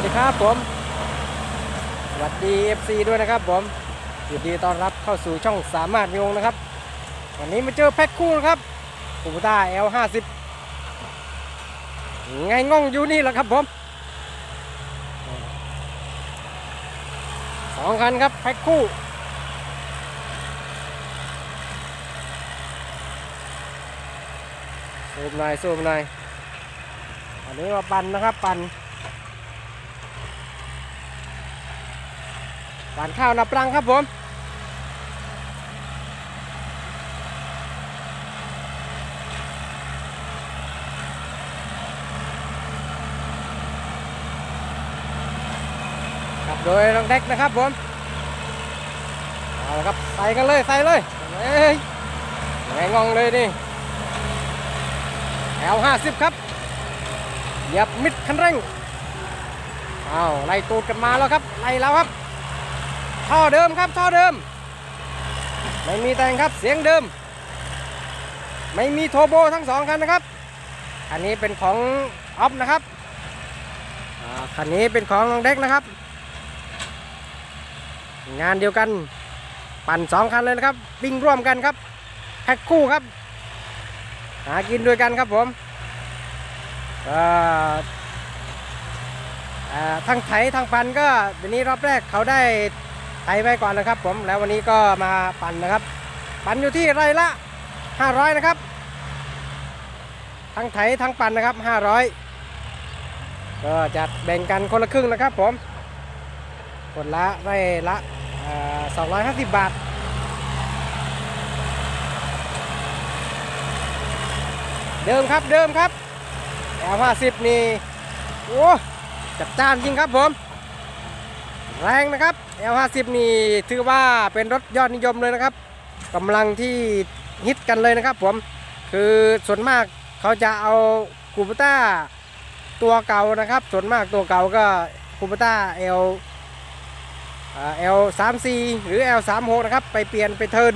วัสดีครับผมสวัสดี FC ด้วยนะครับผมยินดีต้อนรับเข้าสู่ช่องสามารถมีวงนะครับ วันนี้มาเจอแพ็คคู่นะครับปูต้า L50 ไงง่องอยู่นี่แหละครับผมสองคันครับแพ็คคู่ซูมหน่อยซูมหน่อยอันนี้มาปั่นนะครับปั่น หวานข้าวนับรังครับผมครับโดยน้องเด็กนะครับผมเอาละครับใส่กันเลยใส่เลยเอ้ยแงงองเลยนี่แอลห้าสิบครับเหยียบมิดคันเร่งเอาวไล่ตูดกันมาแล้วครับไล่แล้วครับ ท่อเดิมครับท่อเดิม ไม่มีแต่งครับเสียงเดิม ไม่มีโทโบทั้งสองคันนะครับ อันนี้เป็นของออฟนะครับคันนี้เป็นของน้องเด็กนะครับ งานเดียวกัน ปั่นสองคันเลยนะครับวิ่งร่วมกันครับแพ็คคู่ครับ หากินด้วยกันครับผมก็อ่าทั้งไถทั้งปั่นก็วันนี้รอบแรกเขาได้ ไถไปก่อนนะครับผมแล้ววันนี้ก็มาปั่นนะครับ ปั่นอยู่ที่ไร่ละ 500 นะครับ ทั้งไถทั้งปั่นนะครับ 500 ก็จะแบ่งกันคนละครึ่งนะครับผมคนละไร่ละอ่า250 บาทเดิมครับเดิมครับ L50 นี่โอ้จัดจ้านจริงครับผม แรงนะครับ L50 นี่ถือว่าเป็นรถยอดนิยมเลยนะครับกำลังที่ฮิตกันเลยนะครับผมคือส่วนมากเขาจะเอาคูปต้าตัวเก่านะครับ ส่วนมากตัวเก่าก็คูปต้า L อ่า L 3 4หรือ L 3 6นะครับ ไปเปลี่ยนไปเทิร์น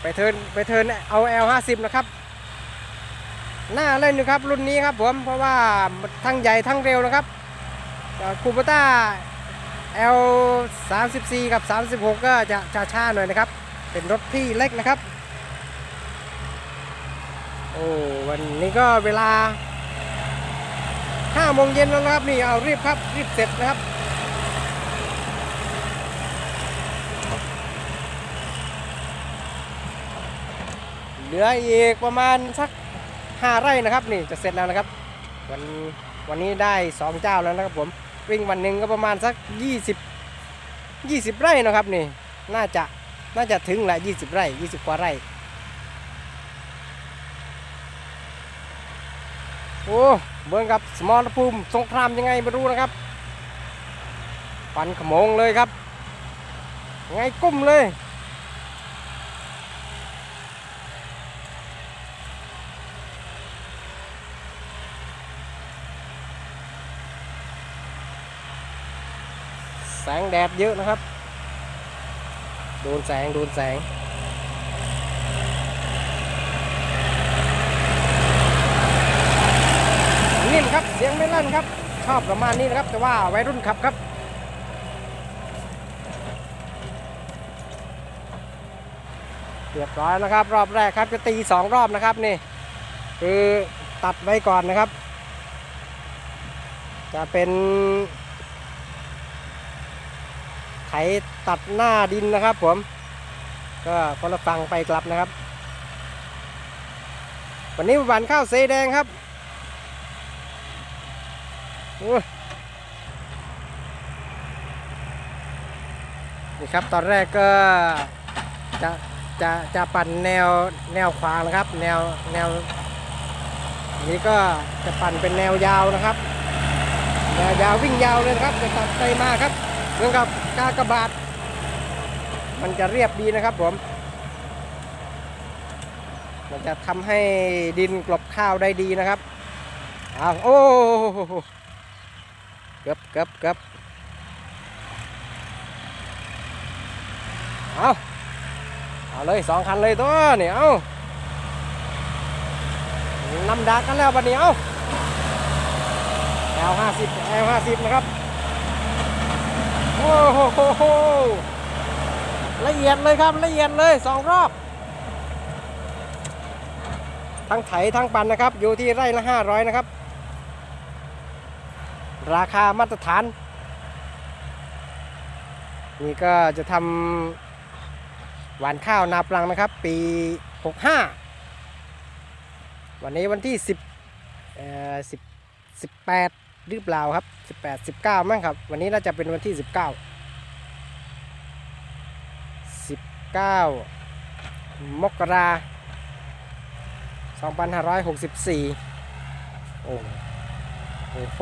ไปเทิร์นไปเทิร์นเอา L 50นะครับน่าเล่นอยู่ครับรุ่นนี้ครับผมเพราะว่าทั้งใหญ่ทั้งเร็วนะครับคูปต้า L 3 4กับ 36 ก็จะช้าๆหน่อยนะครับ เป็นรถที่เล็กนะครับ โอ้วันนี้ก็เวลา5โมงเย็นแล้วนะครับ นี่เอารีบครับ รีบเสร็จนะครับเหลืออีกประมาณสัก5ไร่นะครับ นี่จะเสร็จแล้วนะครับ วันวันนี้ได้ 2 เจ้าแล้วนะครับผม วิ่งวันหนึ่งก็ประมาณสัก 20 20 ไร่นะครับนี่ น่าจะน่าจะถึงแหละ 20 ไร่ 20 กว่าไร่ โอ้เบิ้งกับสมรภูมิสงครามยังไงไม่รู้นะครับปันขโมงเลยครับ ไงกุ้มเลย สงแดดเยอะนะครับ โดนแสง โดนแสง นิ่มครับ เสียงไม่ลั่นครับ ชอบประมาณนี้นะครับ แต่ว่าวัยรุ่นขับครับเรียบร้อยนะครับ รอบแรกครับจะตีสองรอบนะครับนี่ คือตัดไว้ก่อนนะครับ จะเป็น ไถตัดหน้าดินนะครับ ผม ก็คนละฝั่งไปกลับนะครับ วันนี้หวานข้าวเสแดงครับโอ้ยนี่ครับตอนแรกก็จะจะจะปั่นแนวแนวขวางนะครับ แนวแนวนี้ก็จะปั่นเป็นแนวยาวนะครับแนวยาววิ่งยาวเลยนะครับจะตัดไปมาครับ เหมือนกับกากบาท มันจะเรียบดีนะครับผม มันจะทำให้ดินกลบข้าวได้ดีนะครับอ้าวโอ้เกือบเกือบเกือบเอาเอาเลยสองคันเลยตัวเนี่ยเอานำดักกันแล้วบัดนี้เอา L50 L50 นะครับ โหโหละเอียดเลยครับละเอียดเลยสองรอบ ทั้งไถทั้งปันนะครับ อยู่ที่ไร่ละ500นะครับ ราคามาตรฐาน นี่ก็จะทำหวานข้าวนาปลังนะครับ ปี 65 วันนี้วันที่ 10เอ่อ10 18 หรือเปล่าครับ 18 19 มั้งครับ วันนี้น่าจะเป็นวันที่ 19 19 มกรา2564 โอ้โอ้โห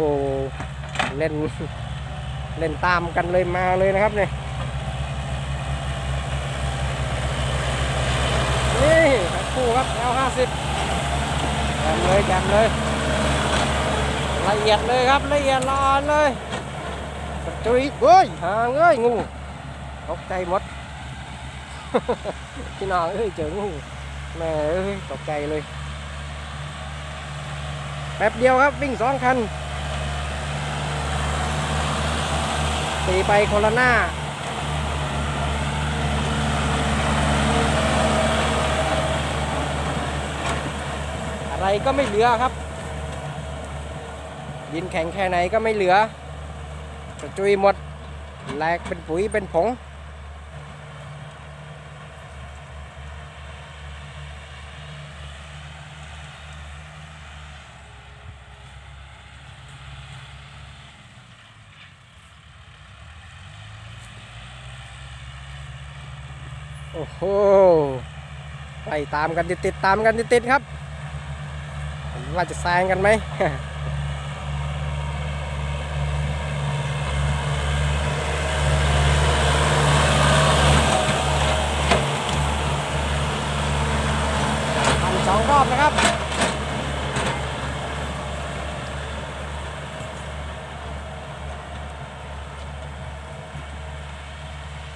เล่น เล่นตามกันเลยมาเลยนะครับเนี่ยนี่คู่ครับ L50 แจมเลยแจมเลย ละเอียดเลยครับละเอียดละอ่อนเลยกระจุยเฮ้ยห่างเอ้ยงูตกใจหมด พี่น้องเอ้ยเจองูแม่เอ้ยตกใจเลย แป๊บเดียวครับวิ่งสองคันตีไปคนละหน้าอะไรก็ไม่เหลือครับ ดินแข็งแค่ไหนก็ไม่เหลือกระจุยหมดแหลกเป็นปุ๋ยเป็นผง โอ้โหไปตามกันติดติดตามกันติดติดครับ ว่าจะแซงกันไหม ปั่นสองรอบนะครับ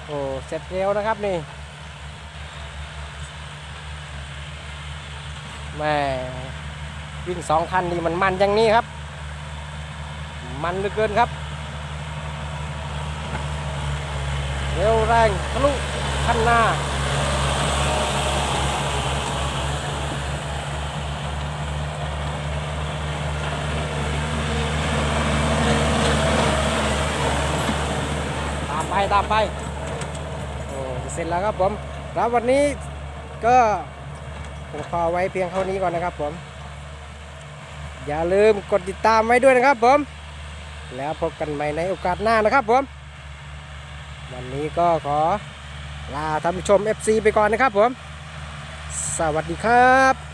โอ้เสร็จเร็วนะครับนี่แม่วิ่งสองคันนี่มันมันอย่างนี้ครับ มันเหลือเกินครับ เร็วแรงทะลุคันหน้าตามไปตามไป เสร็จแล้วครับผมแล้ววันนี้ก็ผมขอไว้เพียงเท่านี้ก่อนนะครับผม อย่าลืมกดติดตามไว้ด้วยนะครับผม แล้วพบกันใหม่ในโอกาสหน้านะครับผม วันนี้ก็ขอลาท่านผู้ชม FC ไปก่อนนะครับผม สวัสดีครับ